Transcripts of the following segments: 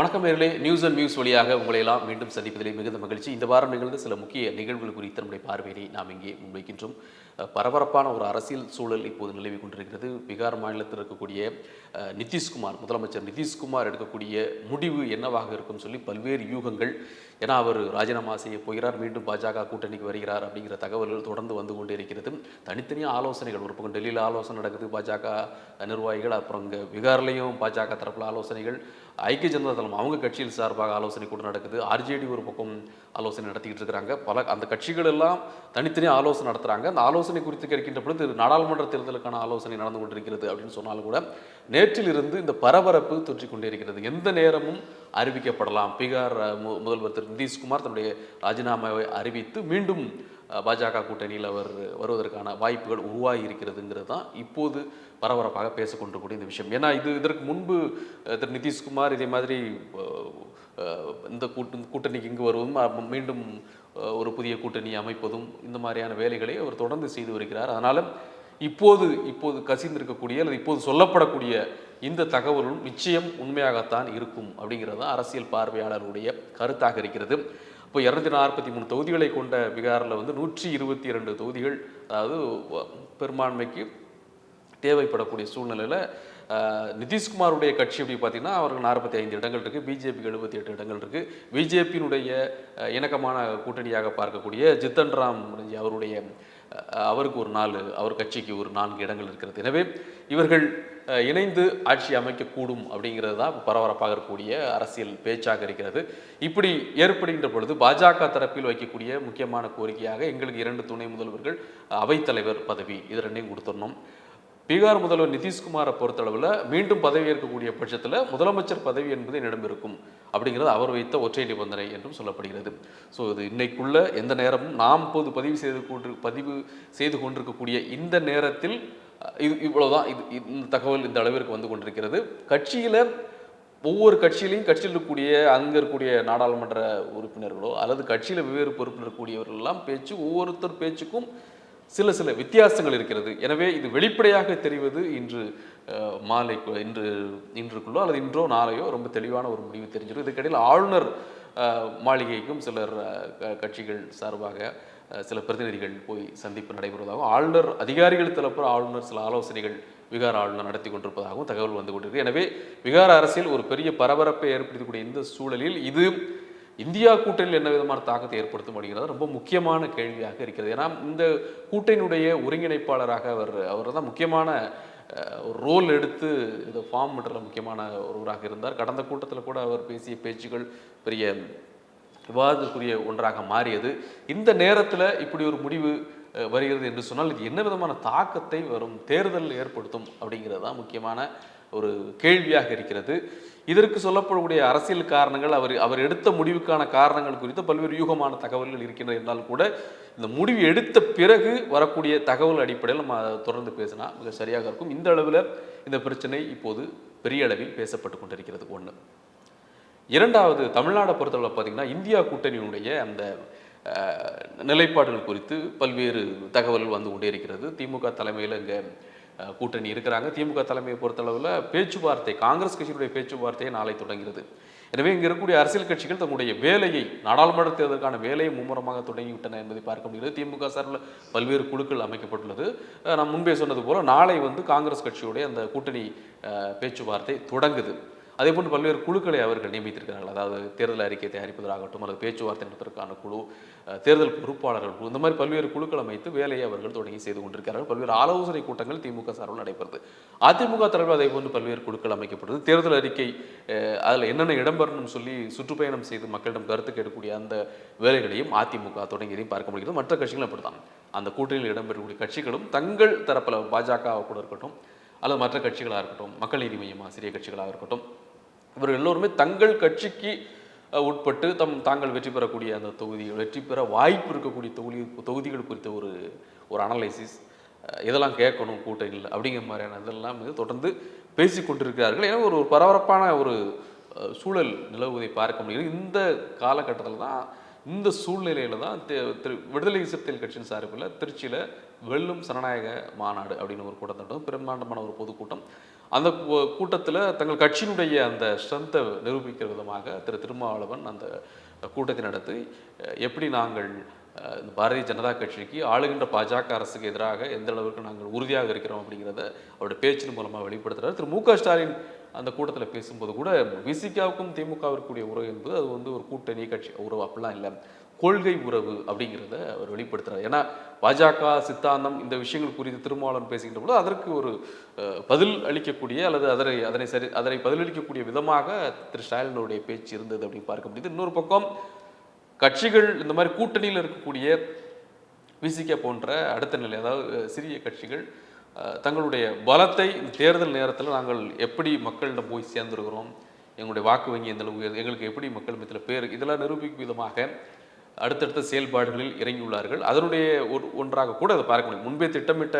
வணக்கம் நேர்களே. News and news வழியாக உங்களை எல்லாம் மீண்டும் சந்திப்பதிலே மிகுந்த மகிழ்ச்சி. இந்த வாரம் நிகழ்ந்த சில முக்கிய நிகழ்வுகள் குறித்து நம்முடைய பார்வையினை நாம் இங்கே முன்வைக்கின்றோம். பரபரப்பான ஒரு அரசியல் சூழல் இப்போது நிலவி கொண்டிருக்கிறது. பீகார் மாநிலத்தில் இருக்கக்கூடிய நிதிஷ்குமார் முதலமைச்சர் நிதிஷ்குமார் எடுக்கக்கூடிய முடிவு என்னவாக இருக்கும் சொல்லி பல்வேறு யூகங்கள் ஏன்னா அவர் ராஜினாமா செய்ய போகிறார் மீண்டும் பாஜக கூட்டணிக்கு வருகிறார் அப்படிங்கிற தகவல்கள் தொடர்ந்து வந்து கொண்டே இருக்கிறது. தனித்தனியாக ஆலோசனைகள் ஒரு பக்கம் டெல்லியில் ஆலோசனை நடக்குது பாஜக நிர்வாகிகள் அப்புறம் இங்கே பீகார்லேயும் பாஜக தரப்பில் ஆலோசனைகள் ஐக்கிய ஜனதா தளம் அவங்க கட்சியில் சார்பாக ஆலோசனை கூட நடக்குது. ஆர்ஜேடி ஒரு பக்கம் ஆலோசனை நடத்திக்கிட்டு இருக்கிறாங்க பல அந்த கட்சிகள் எல்லாம் தனித்தனியாக ஆலோசனை நடத்துகிறாங்க அந்த ஆலோசனை குறித்து கேட்கின்ற பொழுது நாடாளுமன்ற தேர்தலுக்கான ஆலோசனை நடந்து கொண்டிருக்கிறது அப்படின்னு சொன்னாலும் கூட நேற்றிலிருந்து இந்த பரபரப்பு தொற்றிக் கொண்டே இருக்கிறது எந்த நேரமும் அறிவிக்கப்படலாம். பீகார் மு- முதல்வர் திரு நிதிஷ்குமார் தன்னுடைய ராஜினாமாவை அறிவித்து மீண்டும் பாஜக கூட்டணியில் அவர் வருவதற்கான வாய்ப்புகள் உருவாகி இருக்கிறதுங்கிறது தான் இப்போது பரபரப்பாக பேசிக்கொண்டிருக்கூடிய இந்த விஷயம். ஏன்னா இது இதற்கு முன்பு திரு நிதிஷ்குமார் இதே மாதிரி இந்த கூட்டு கூட்டணிக்கு இங்கு வருவதும் மீண்டும் ஒரு புதிய கூட்டணி அமைப்பதும் இந்த மாதிரியான வேலைகளை அவர் தொடர்ந்து செய்து வருகிறார். அதனால் இப்போது இப்போது கசிந்திருக்கக்கூடிய அல்லது இப்போது சொல்லப்படக்கூடிய இந்த தகவலும் நிச்சயம் உண்மையாகத்தான் இருக்கும் அப்படிங்கிறது தான் அரசியல் பார்வையாளர்களுடைய கருத்தாக இருக்கிறது. இப்போ இரநூத்தி நாற்பத்தி மூணு தொகுதிகளை கொண்ட பீகாரில் வந்து நூற்றி இருபத்தி இரண்டு தொகுதிகள் அதாவது பெரும்பான்மைக்கு தேவைப்படக்கூடிய சூழ்நிலையில் நிதிஷ்குமாருடைய கட்சி அப்படி பார்த்தீங்கன்னா அவருக்கு நாற்பத்தி ஐந்து இடங்கள் இருக்குது பிஜேபிக்கு எழுபத்தி எட்டு இடங்கள் இருக்குது பிஜேபியினுடைய இணக்கமான கூட்டணியாக பார்க்கக்கூடிய ஜித்தன் ராம் அவருடைய அவருக்கு ஒரு நாலு அவர் கட்சிக்கு ஒரு நான்கு இடங்கள் இருக்கிறது. எனவே இவர்கள் இணைந்து ஆட்சி அமைக்கக்கூடும் அப்படிங்கிறது தான் பரபரப்பாக இருக்கக்கூடிய அரசியல் பேச்சாக இருக்கிறது. இப்படி ஏற்படுகின்ற பொழுது பாஜக தரப்பில் வைக்கக்கூடிய முக்கியமான கோரிக்கையாக எங்களுக்கு இரண்டு துணை முதல்வர்கள் அவைத்தலைவர் பதவி இது ரெண்டையும் கொடுத்துடணும். பீகார் முதல்வர் நிதிஷ்குமாரை பொறுத்தளவில் மீண்டும் பதவி ஏற்கக்கூடிய பட்சத்தில் முதலமைச்சர் பதவி என்பது என்னிடம் இருக்கும் அப்படிங்கிறது அவர் வைத்த ஒற்றை நிபந்தனை என்றும் சொல்லப்படுகிறது. ஸோ இது இன்னைக்குள்ள எந்த நேரமும் நாம் இப்போது பதிவு செய்து கொண்டு பதிவு செய்து கொண்டிருக்கக்கூடிய இந்த நேரத்தில் இது இவ்வளோதான் இது இந்த தகவல் இந்த அளவிற்கு வந்து கொண்டிருக்கிறது. கட்சியில் ஒவ்வொரு கட்சியிலையும் கட்சியில் இருக்கக்கூடிய அங்கே இருக்கக்கூடிய நாடாளுமன்ற உறுப்பினர்களோ அல்லது கட்சியில் வெவ்வேறு பொறுப்பில் இருக்கக்கூடியவர்கள் எல்லாம் பேச்சு ஒவ்வொருத்தர் பேச்சுக்கும் சில சில வித்தியாசங்கள் இருக்கிறது. எனவே இது வெளிப்படையாக தெரிவது இன்று மாலை இன்று இன்றுக்குள்ளோ அல்லது இன்றோ நாளையோ ரொம்ப தெளிவான ஒரு முடிவு தெரிஞ்சிடும். இதுக்கிடையில் ஆளுநர் மாளிகைக்கும் சிலர் க- கட்சிகள் சார்பாக சில பிரதிநிதிகள் போய் சந்திப்பு நடைபெறுவதாகவும் ஆளுநர் அதிகாரிகள் தரப்பு ஆளுநர் சில ஆலோசனைகள் விகார ஆளுநர் நடத்தி கொண்டிருப்பதாகவும் தகவல் வந்து கொண்டிருக்கு. எனவே விகார அரசியல் ஒரு பெரிய பரபரப்பை ஏற்படுத்தக்கூடிய இந்த சூழலில் இது இந்தியா கூட்டணியில் என்ன விதமான தாக்கத்தை ஏற்படுத்தும் அப்படிங்கிறது ரொம்ப முக்கியமான கேள்வியாக இருக்கிறது. ஏன்னா இந்த கூட்டணியுடைய ஒருங்கிணைப்பாளராக அவர் அவர் தான் முக்கியமான ஒரு ரோல் எடுத்து இதை ஃபார்ம் பண்ணுறதுல முக்கியமான ஒருவராக இருந்தார். கடந்த கூட்டத்தில் கூட அவர் பேசிய பேச்சுகள் பெரிய விவாதத்துக்குரிய ஒன்றாக மாறியது. இந்த நேரத்தில் இப்படி ஒரு முடிவு வருகிறது என்று சொன்னால் இது என்ன விதமான தாக்கத்தை வரும் தேர்தல் ஏற்படுத்தும் அப்படிங்கிறது தான் முக்கியமான ஒரு கேள்வியாக இருக்கிறது. இதற்கு சொல்லப்படக்கூடிய அரசியல் காரணங்கள் அவர் அவர் எடுத்த முடிவுக்கான காரணங்கள் குறித்து பல்வேறு யூகமான தகவல்கள் இருக்கின்றன என்றால் கூட இந்த முடிவு எடுத்த பிறகு வரக்கூடிய தகவல் அடிப்படையில் நம்ம அதை தொடர்ந்து பேசினா மிக சரியாக இருக்கும். இந்த அளவில் இந்த பிரச்சனை இப்போது பெரிய அளவில் பேசப்பட்டு கொண்டிருக்கிறது. ஒன்று இரண்டாவது தமிழ்நாடை பொறுத்தளவில் பார்த்தீங்கன்னா இந்தியா கூட்டணியினுடைய அந்த நிலைப்பாடுகள் குறித்து பல்வேறு தகவல்கள் வந்து கொண்டே இருக்கிறது. திமுக தலைமையில் இங்கே கூட்டணி இருக்கிறாங்க. திமுக தலைமையை பொறுத்தளவில் பேச்சுவார்த்தை காங்கிரஸ் கட்சியினுடைய பேச்சுவார்த்தையை நாளை தொடங்குகிறது. எனவே இங்கே இருக்கக்கூடிய அரசியல் கட்சிகள் தங்களுடைய வேலையை நாடாளுமன்ற தேர்தலுக்கான வேலையை மும்முரமாக தொடங்கிவிட்டன என்பதை பார்க்க முடிகிறது. திமுக சார்பில் பல்வேறு குழுக்கள் அமைக்கப்பட்டுள்ளது. நான் முன்பே சொன்னது போல் நாளை வந்து காங்கிரஸ் கட்சியுடைய அந்த கூட்டணி பேச்சுவார்த்தை தொடங்குது. அதே போன்று பல்வேறு குழுக்களை அவர்கள் நியமித்திருக்கிறார்கள். அதாவது தேர்தல் அறிக்கை தயாரிப்பதாகட்டும் அல்லது பேச்சுவார்த்தை நடத்துவதற்கான குழு தேர்தல் பொறுப்பாளர்கள் குழு இந்த மாதிரி பல்வேறு குழுக்கள் அமைத்து வேலையை அவர்கள் தொடங்கி செய்து கொண்டிருக்கிறார்கள். பல்வேறு ஆலோசனை கூட்டங்கள் திமுக சார்பில் நடைபெறுது. அதிமுக தரப்பில் அதே போன்று பல்வேறு குழுக்கள் அமைக்கப்படுது. தேர்தல் அறிக்கை அதில் என்னென்ன இடம்பெறணும்னு சொல்லி சுற்றுப்பயணம் செய்து மக்களிடம் கருத்து கேட்கக்கூடிய அந்த வேலைகளையும் அதிமுக தொடங்கியதையும் பார்க்க முடிகிறது. மற்ற கட்சிகளும் அப்படித்தான். அந்த கூட்டணியில் இடம்பெறக்கூடிய கட்சிகளும் தங்கள் தரப்பில் பாஜக கூட இருக்கட்டும் அல்லது மற்ற கட்சிகளாக இருக்கட்டும் மக்கள் நீதி மையம் சிறிய கட்சிகளாக இருக்கட்டும் இவர்கள் எல்லோருமே தங்கள் கட்சிக்கு உட்பட்டு தம் தாங்கள் வெற்றி பெறக்கூடிய அந்த தொகுதிகள் வெற்றி பெற வாய்ப்பு இருக்கக்கூடிய தொகுதி தொகுதிகள் குறித்த ஒரு ஒரு அனலைசிஸ் இதெல்லாம் கேட்கணும் கூட்டணியில் அப்படிங்கிற மாதிரியான இதெல்லாம் வந்து தொடர்ந்து பேசி கொண்டிருக்கிறார்கள். ஏன்னா ஒரு பரபரப்பான ஒரு சூழல் நிலவுவதை பார்க்க முடியும் இந்த காலகட்டத்தில் தான் இந்த சூழ்நிலையில் தான் தெ- திரு விடுதலை சிறுத்தைகள் கட்சியின் சார்பில் திருச்சியில் வெல்லும் சனநாயக மாநாடு அப்படின்னு ஒரு கூட்டம் பிரம்மாண்டமான ஒரு பொதுக்கூட்டம். அந்த கூட்டத்தில் தங்கள் கட்சியினுடைய அந்த ஸ்ட்ரென்த்தை நிரூபிக்கிற விதமாக திரு திருமாவளவன் அந்த கூட்டத்தை நடத்தி எப்படி நாங்கள் இந்த பாரதிய ஜனதா கட்சிக்கு ஆளுகின்ற பாஜக அரசுக்கு எதிராக எந்த அளவுக்கு நாங்கள் உறுதியாக இருக்கிறோம் அப்படிங்கிறத அவருடைய பேச்சின் மூலமாக வெளிப்படுத்துறாரு. திரு மு ஸ்டாலின் அந்த கூட்டத்தில் பேசும்போது கூட விசிகாவுக்கும் திமுகவிற்குரிய உறவு என்பது அது வந்து ஒரு கூட்டணி கட்சி உறவு அப்படிலாம் இல்லை. கொள்கை உறவு அப்படிங்கிறத அவர் வெளிப்படுத்துறாரு. ஏன்னா பாஜக சித்தாந்தம் இந்த விஷயங்கள் குறித்து திருமாவளவன் பேசுகின்ற பொழுது அதற்கு ஒரு பதில் அளிக்கக்கூடிய அல்லது அதனை அதனை சரி அதனை பதிலளிக்கக்கூடிய விதமாக திரு ஸ்டாலினுடைய பேச்சு இருந்தது அப்படின்னு பார்க்க முடியுது. இன்னொரு பக்கம் கட்சிகள் இந்த மாதிரி கூட்டணியில் இருக்கக்கூடிய விசிக போன்ற அடுத்த நிலை அதாவது சிறிய கட்சிகள் தங்களுடைய பலத்தை இந்த தேர்தல் நேரத்தில் நாங்கள் எப்படி மக்களிடம் போய் சேர்ந்துருக்கிறோம் எங்களுடைய வாக்கு வங்கி எந்த அளவுக்கு எங்களுக்கு எப்படி மக்கள் மத்தியில் பேர் இதெல்லாம் நிரூபிக்கும் விதமாக அடுத்தடுத்த செயல்பாடுகளில் இறங்கியுள்ளார்கள். அதனுடைய ஒரு ஒன்றாக கூட அதை பார்க்க முடியும். முன்பே திட்டமிட்ட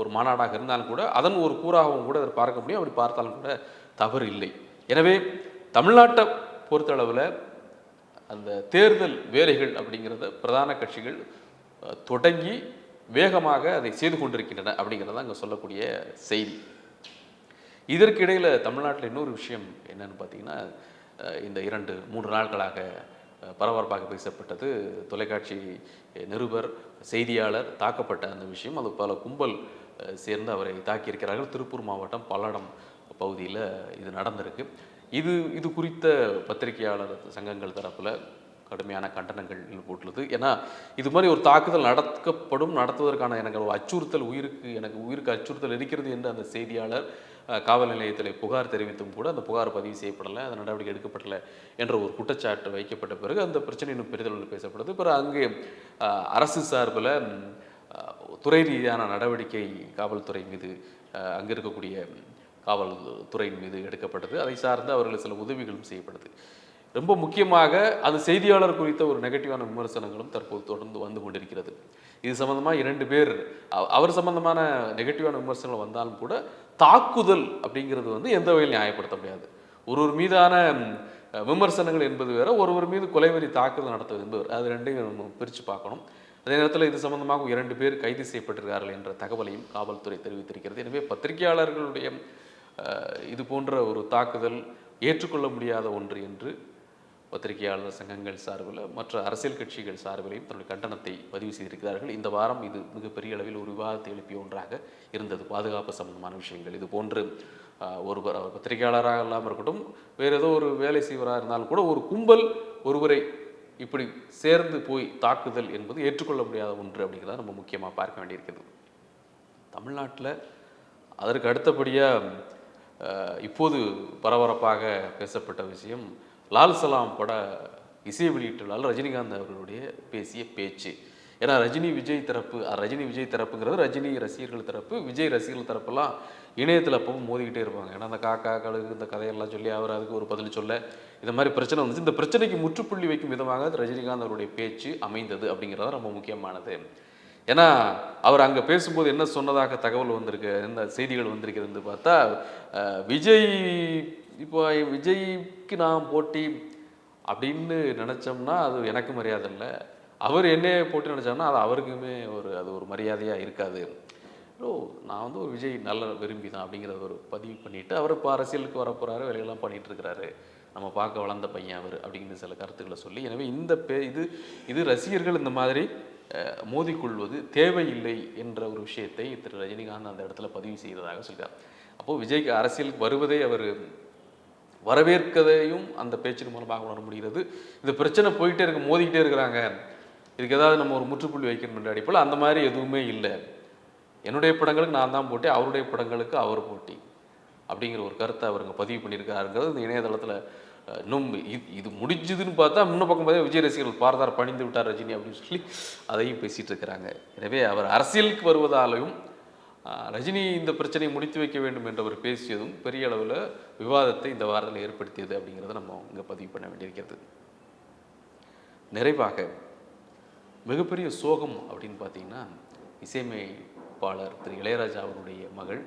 ஒரு மாநாடாக இருந்தாலும் கூட அதன் ஒரு கூறாகவும் கூட அதை பார்க்க முடியும். அப்படி பார்த்தாலும் கூட தவறு இல்லை. எனவே தமிழ்நாட்டை பொறுத்தளவில் அந்த தேர்தல் வேலைகள் அப்படிங்கிறத பிரதான கட்சிகள் தொடங்கி வேகமாக அதை செய்து கொண்டிருக்கின்றன அப்படிங்கிறத அங்கே சொல்லக்கூடிய செய்தி. இதற்கு இடையில் தமிழ்நாட்டில் இன்னொரு விஷயம் என்னன்னு பார்த்தீங்கன்னா இந்த இரண்டு மூன்று நாட்களாக பரபரப்பாக பேசப்பட்டது. தொலைக்காட்சி நிருபர் செய்தியாளர் தாக்கப்பட்ட அந்த விஷயம். அது பல கும்பல் சேர்ந்து அவரை தாக்கியிருக்கிறார்கள். திருப்பூர் மாவட்டம் பல்லடம் பகுதியில் இது நடந்திருக்கு. இது இது குறித்த பத்திரிகையாளர் சங்கங்கள் தரப்பில் கடுமையான கண்டனங்கள் போட்டுள்ளது ஏன்னா இது மாதிரி ஒரு தாக்குதல் நடக்கப்படும் நடத்துவதற்கான எனக்கு ஒரு அச்சுறுத்தல் உயிருக்கு எனக்கு உயிருக்கு அச்சுறுத்தல் இருக்கிறது என்று அந்த செய்தியாளர் காவல் நிலையத்தில் புகார் தெரிவித்தும் கூட அந்த புகார் பதிவு செய்யப்படலை அந்த நடவடிக்கை எடுக்கப்படலை என்ற ஒரு குற்றச்சாட்டு வைக்கப்பட்ட பிறகு அந்த பிரச்சனை இன்னும் பெரிதளவில் பேசப்படுது. பிறகு அங்கே அரசு சார்பில் துறை ரீதியான நடவடிக்கை காவல்துறை மீது அங்கே இருக்கக்கூடிய காவல்துறையின் மீது எடுக்கப்பட்டது. அதை சார்ந்து அவர்கள் சில உதவிகளும் செய்யப்படுது. ரொம்ப முக்கியமாக அது செய்தியாளர் குறித்த ஒரு நெகட்டிவான விமர்சனங்களும் தற்போது தொடர்ந்து வந்து கொண்டிருக்கிறது. இது சம்பந்தமாக இரண்டு பேர் அவர் சம்பந்தமான நெகட்டிவான விமர்சனங்கள் வந்தாலும் கூட தாக்குதல் அப்படிங்கிறது வந்து எந்த வகையில் நியாயப்படுத்த முடியாது. ஒருவர் மீதான விமர்சனங்கள் என்பது வேற ஒருவர் மீது கொலைவெறி தாக்குதல் நடத்துவது என்பது அது ரெண்டையும் நம்ம பிரித்து பார்க்கணும். அதே நேரத்தில் இது சம்பந்தமாக இரண்டு பேர் கைது செய்யப்பட்டிருக்கார்கள் என்ற தகவலையும் காவல்துறை தெரிவித்திருக்கிறது. எனவே பத்திரிகையாளர்களுடைய இது போன்ற ஒரு தாக்குதல் ஏற்றுக்கொள்ள முடியாத ஒன்று என்று பத்திரிகையாளர் சங்கங்கள் சார்பில் மற்ற அரசியல் கட்சிகள் சார்பிலையும் தன்னுடைய கண்டனத்தை பதிவு செய்திருக்கிறார்கள். இந்த வாரம் இது மிகப்பெரிய அளவில் ஒரு விவாதத்தை எழுப்பிய ஒன்றாக இருந்தது. பாதுகாப்பு சம்பந்தமான விஷயங்கள். இது போன்று ஒரு ஒருவர் அவர் பத்திரிகையாளராக இல்லாமல் இருக்கட்டும் வேறு ஏதோ ஒரு வேலை செய்வராக இருந்தாலும் கூட ஒரு கும்பல் ஒருவரை இப்படி சேர்ந்து போய் தாக்குதல் என்பது ஏற்றுக்கொள்ள முடியாத ஒன்று அப்படிங்கிறத நம்ம முக்கியமாக பார்க்க வேண்டியிருக்கிறது. தமிழ்நாட்டில் அதற்கு அடுத்தபடியாக இப்போது பரபரப்பாக பேசப்பட்ட விஷயம் லால் சலாம் பட இசை வெளியீட்டுள்ளால் ரஜினிகாந்த் அவர்களுடைய பேசிய பேச்சு. ஏன்னா ரஜினி விஜய் தரப்பு ரஜினி விஜய் தரப்புங்கிறது ரஜினி ரசிகர்கள் தரப்பு விஜய் ரசிகர்கள் தரப்பெல்லாம் இணையத்தில் அப்பவும் மோதிக்கிட்டே இருப்பாங்க. ஏன்னா அந்த காக்கா கழுகு இந்த கதையெல்லாம் சொல்லி அவர் அதுக்கு ஒரு பதில் சொல்ல இந்த மாதிரி பிரச்சனை வந்துச்சு. இந்த பிரச்சனைக்கு முற்றுப்புள்ளி வைக்கும் விதமாக ரஜினிகாந்த் அவருடைய பேச்சு அமைந்தது அப்படிங்கிறது ரொம்ப முக்கியமானது. ஏன்னா அவர் அங்கே பேசும்போது என்ன சொன்னதாக தகவல் வந்திருக்கு இந்த செய்திகள் வந்திருக்கிறது பார்த்தா விஜய் இப்போ விஜய்க்கு நான் போட்டி அப்படின்னு நினச்சோம்னா அது எனக்கு மரியாதை இல்லை. அவர் என்னைய போட்டி நினச்சாங்கன்னா அது அவருக்குமே ஒரு அது ஒரு மரியாதையாக இருக்காது. ஓ நான் வந்து ஒரு விஜய் நல்ல விரும்பி தான் அப்படிங்கிறத ஒரு பதிவு பண்ணிவிட்டு அவர் இப்போ அரசியலுக்கு வரப்போகிறாரு வேலையெல்லாம் பண்ணிகிட்ருக்கிறாரு நம்ம பார்க்க வளர்ந்த பையன் அவர் அப்படிங்கிற சில கருத்துக்களை சொல்லி எனவே இந்த பே இது இது ரசிகர்கள் இந்த மாதிரி மோதிக்கொள்வது தேவையில்லை என்ற ஒரு விஷயத்தை திரு ரஜினிகாந்த் அந்த இடத்துல பதிவு செய்ததாக சொல்கிறார் அப்போது விஜய்க்கு அரசியலுக்கு வருவதே அவர் வரவேற்கதையும் அந்த பேச்சின் மூலமாக உணர முடிகிறது. இந்த பிரச்சனை போயிட்டே இருக்கு மோதிக்கிட்டே இருக்கிறாங்க. இதுக்கு ஏதாவது நம்ம ஒரு முற்றுப்புள்ளி வைக்கணும் என்ற அடிப்படையில் அந்த மாதிரி எதுவுமே இல்லை. என்னுடைய படங்களுக்கு நான் தான் போட்டி அவருடைய படங்களுக்கு அவர் போட்டி. அப்படிங்கிற ஒரு கருத்தை அவருங்க பதிவு பண்ணியிருக்காருங்கிறது இந்த இணையதளத்தில் இன்னும் இது இது முடிஞ்சுதுன்னு பார்த்தா முன்ன பக்கம் பார்த்தா விஜய் ரசிகர்கள் பார்த்தார் பணிந்து விட்டார் ரஜினி அப்படின்னு சொல்லி அதையும் பேசிகிட்டு இருக்கிறாங்க. எனவே அவர் அரசியலுக்கு வருவதாலையும் ரஜினி இந்த பிரச்சனையை முடித்து வைக்க வேண்டும் என்று அவர் பேசியதும் பெரிய அளவில் விவாதத்தை இந்த வாரத்தில் ஏற்படுத்தியது அப்படிங்கிறத நம்ம இங்கே பதிவு பண்ண வேண்டியிருக்கிறது. நிறைவாக மிகப்பெரிய சோகம் அப்படின்னு பார்த்தீங்கன்னா இசையமைப்பாளர் திரு இளையராஜா அவருடைய மகள்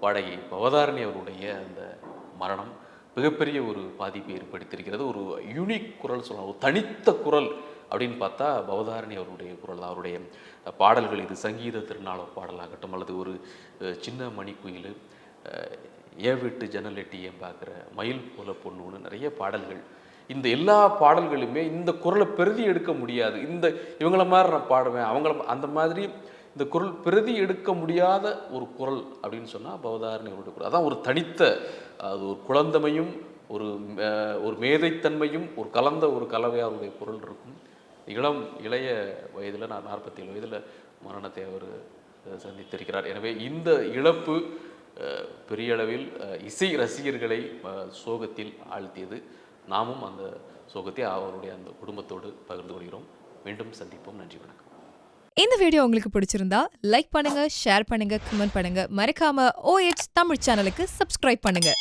பாடகி பவதாரணி அவருடைய அந்த மரணம் மிகப்பெரிய ஒரு பாதிப்பை ஏற்படுத்தியிருக்கிறது. ஒரு யூனிக் குரல் சொல்லலாம். ஒரு தனித்த குரல் அப்படின்னு பார்த்தா பவதாரணி அவருடைய குரல் தான். அவருடைய பாடல்கள் இது. சங்கீத திருநாள பாடலாகட்டும் அல்லது ஒரு சின்ன மணிக்குயில் ஏ வீட்டு ஜன்னல் எட்டி பார்க்குற மயில் போல பொண்ணுன்னு நிறைய பாடல்கள். இந்த எல்லா பாடல்களுமே இந்த குரலை பிரதி எடுக்க முடியாது. இந்த இவங்கள மாதிரி நான் பாடுவேன் அவங்கள அந்த மாதிரி இந்த குரல் பிரதி எடுக்க முடியாத ஒரு குரல் அப்படின்னு சொன்னால் பவதாரணி அவருடைய குரல். அதான் ஒரு தனித்த அது ஒரு குழந்தமையும் ஒரு ஒரு மேதைத்தன்மையும் ஒரு கலந்த ஒரு கலவையாக அவருடைய குரல் இருக்கும். இளம் இளைய வயதில் நான் நாற்பத்தேழு வயதில் மரணத்தை அவர் சந்தித்திருக்கிறார். எனவே இந்த இழப்பு பெரிய அளவில் இசை ரசிகர்களை சோகத்தில் ஆழ்த்தியது. நாமும் அந்த சோகத்தை அவருடைய அந்த குடும்பத்தோடு பகிர்ந்து கொள்கிறோம். மீண்டும் சந்திப்போம். நன்றி வணக்கம். இந்த வீடியோ உங்களுக்கு பிடிச்சிருந்தா லைக் பண்ணுங்க ஷேர் பண்ணுங்க கமெண்ட் பண்ணுங்க. மறக்காம ஓஎச் தமிழ் சேனலுக்கு சப்ஸ்கிரைப் பண்ணுங்க.